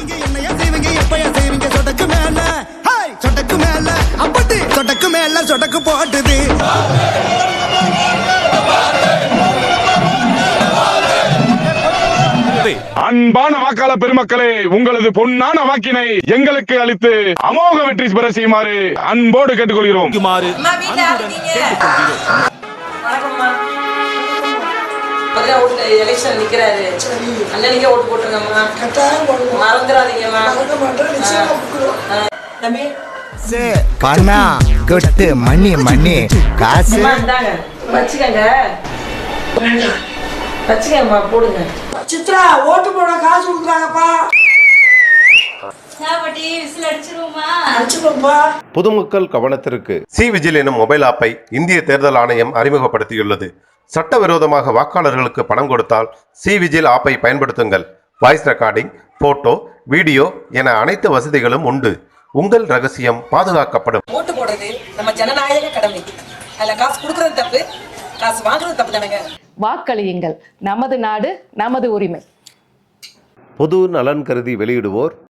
நீங்க என்னையா செய்வீங்க எப்பயா செய்வீங்க? சொடக்கு மேல. ஹாய் சொடக்கு மேல. அப்பட்டு சொடக்கு மேல சொடக்கு போட்டுது. அன்பான வாக்காளர் பெருமக்களே உங்களது பொன்னான வாக்கினை எங்களுக்கு அளித்து அமோக வெற்றி பெற செய்யுமாறு அன்போடு கேட்டுக்கொள்கிறோம். இப்பதான் ஓட்டு எலெக்ஷன் நிக்கிறாரு. அண்ணனுக்கே ஓட்டு போட்டுருங்கம்மா. மறந்துடாதீங்கம்மா. ஆ. தம்பி. பணம் கொட்டு மணி மணி காசு. அம்மா இந்தாங்க. வச்சுக்கங்க. வச்சுக்கம்மா போடுங்க. சித்ரா ஓட்டு போட காசு கொடுக்குறாங்கப்பா. பொதுமக்கள் கவனத்திற்கு சி. விஜில் எனும் மொபைல் ஆப்பை இந்திய தேர்தல் ஆணையம் அறிமுகப்படுத்தியுள்ளது. சட்டவிரோதமாக வாக்காளர்களுக்கு பணம் கொடுத்தால் சி விஜில் ஆப்பை பயன்படுத்துங்கள். வாய்ஸ் ரெக்கார்டிங் போட்டோ வீடியோ என அனைத்து வசதிகளும் உண்டு. உங்கள் ரகசியம் பாதுகாக்கப்படும். ஓட்டு போடுறது நம்ம ஜனநாயக கடமை. அதுல காசு கொடுக்கறது தப்பு காசு வாங்குறது தப்பு தானேங்க. வாக்களியுங்கள். நமது நாடு நமது உரிமை. பொது நலன் கருதி வெளியிடுவோர்